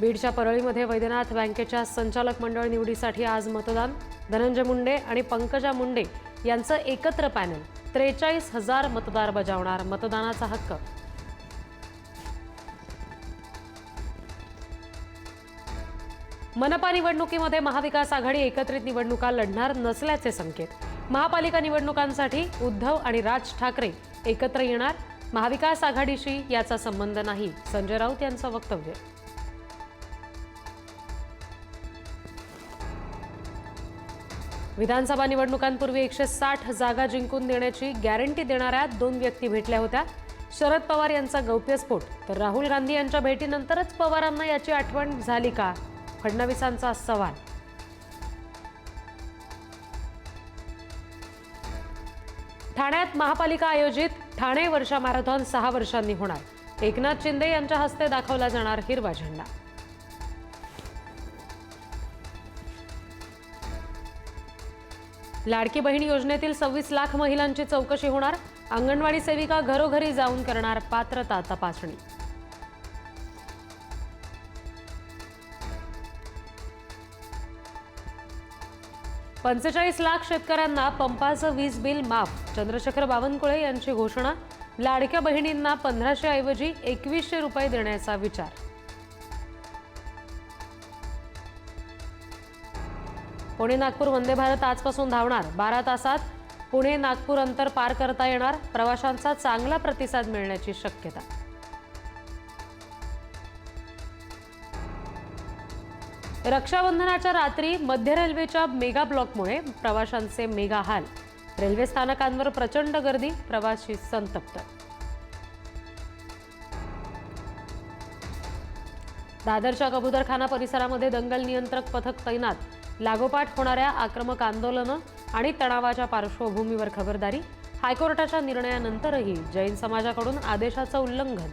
बीडच्या परळीमध्ये वैद्यनाथ बँकेच्या संचालक मंडळ निवडीसाठी आज मतदान. धनंजय मुंडे आणि पंकजा मुंडे यांचं एकत्र पॅनल. त्रेचाळीस हजार मतदार बजावणार मतदानाचा हक्क. मनपा निवडणुकीमध्ये महाविकास आघाडी एकत्रित निवडणुका लढणार नसल्याचे संकेत. महापालिका निवडणुकांसाठी उद्धव आणि राज ठाकरे एकत्र येणार. महाविकास आघाडीशी याचा संबंध नाही संजय राऊत यांचं वक्तव्य. विधानसभा निवडणुकांपूर्वी एकशे साठ जागा जिंकून देण्याची गॅरंटी देणाऱ्या दोन व्यक्ती भेटल्या होत्या. शरद पवार यांचा गौप्यस्फोट तर राहुल गांधी यांच्या भेटीनंतरच पवारांना याची आठवण झाली का? फडणवीसांचा सवाल. ठाण्यात महापालिका आयोजित ठाणे वर्षा मॅरेथॉन सहा वर्षांनी होणार. एकनाथ शिंदे यांच्या हस्ते दाखवला जाणार हिरवा झेंडा. लाडकी बहीण योजनेतील सव्वीस लाख महिलांची चौकशी होणार. अंगणवाडी सेविका घरोघरी जाऊन करणार पात्रता तपासणी. पंचेचाळीस लाख शेतकऱ्यांना पंपाचं वीज बिल माफ. चंद्रशेखर बावनकुळे यांची घोषणा. लाडक्या बहिणींना पंधराशे ऐवजी एकवीसशे रुपये देण्याचा विचार. पुणे नागपूर वंदे भारत आजपासून धावणार. बारा तासात पुणे नागपूर अंतर पार करता येणार. प्रवाशांचा चांगला प्रतिसाद मिळण्याची शक्यता. रक्षाबंधनाच्या रात्री मध्य रेल्वेच्या मेगा ब्लॉकमुळे प्रवाशांचे मेगा हाल. रेल्वे स्थानकांवर प्रचंड गर्दी प्रवासी संतप्त. दादरच्या कबुदरखाना परिसरामध्ये दंगल नियंत्रक पथक तैनात. लागोपाठ होणाऱ्या आक्रमक आंदोलनं आणि तणावाच्या पार्श्वभूमीवर खबरदारी हायकोर्टाच्या निर्णयानंतरही जैन समाजाकडून आदेशाचं उल्लंघन.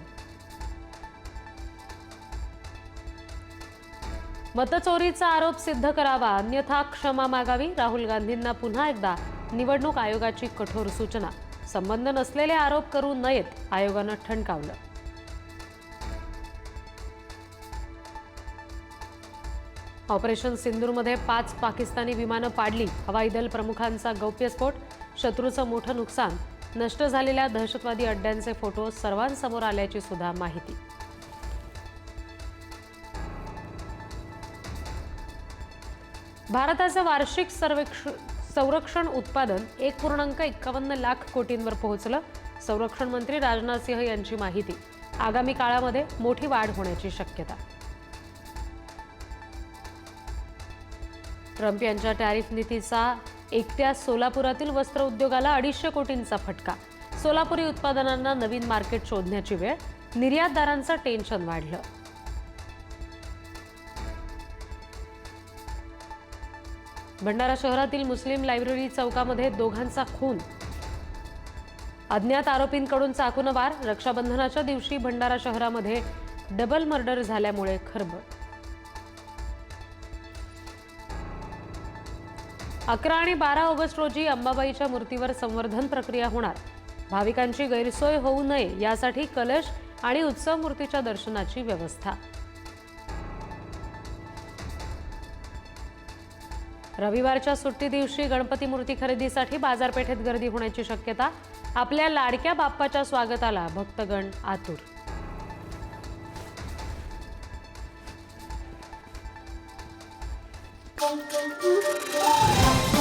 मतचोरीचा आरोप सिद्ध करावा अन्यथा क्षमा मागावी राहुल गांधींना पुन्हा एकदा निवडणूक आयोगाची कठोर सूचना. संबंध नसलेले आरोप करू नयेत आयोगानं ठणकावलं. ऑपरेशन सिंदूरमध्ये पाच पाकिस्तानी विमानं पाडली. हवाई दल प्रमुखांचा गौप्यस्फोट शत्रूचं मोठं नुकसान नष्ट झालेल्या दहशतवादी अड्ड्यांचे फोटो सर्वांसमोर आल्याची सुद्धा माहिती. भारताचं वार्षिक सर्वेक्ष संरक्षण उत्पादन एक पूर्णांक एकावन्न लाख कोटींवर पोहोचलं संरक्षण मंत्री राजनाथ सिंह यांची माहिती. आगामी काळामध्ये मोठी वाढ होण्याची शक्यता. ट्रम्प यांच्या टॅरिफ नीतीचा एकट्या सोलापुरातील वस्त्र उद्योगाला अडीचशे कोटींचा फटका. सोलापुरी उत्पादनांना नवीन मार्केट शोधण्याची वेळ निर्यातदारांचं टेन्शन वाढलं. भंडारा शहरातील मुस्लिम लायब्ररी चौकामध्ये दोघांचा खून. अज्ञात आरोपींकडून चाकून वार रक्षाबंधनाच्या दिवशी भंडारा शहरामध्ये डबल मर्डर झाल्यामुळे खरबड अकरा आणि बारा ऑगस्ट रोजी अंबाबाईच्या मूर्तीवर संवर्धन प्रक्रिया होणार. भाविकांची गैरसोय होऊ नये यासाठी कलश आणि उत्सव मूर्तीच्या दर्शनाची व्यवस्था. रविवारच्या सुट्टी दिवशी गणपती मूर्ती खरेदीसाठी बाजारपेठेत गर्दी होण्याची शक्यता आपल्या लाडक्या बाप्पाच्या स्वागताला भक्तगण आतुर Boom, boom, boom.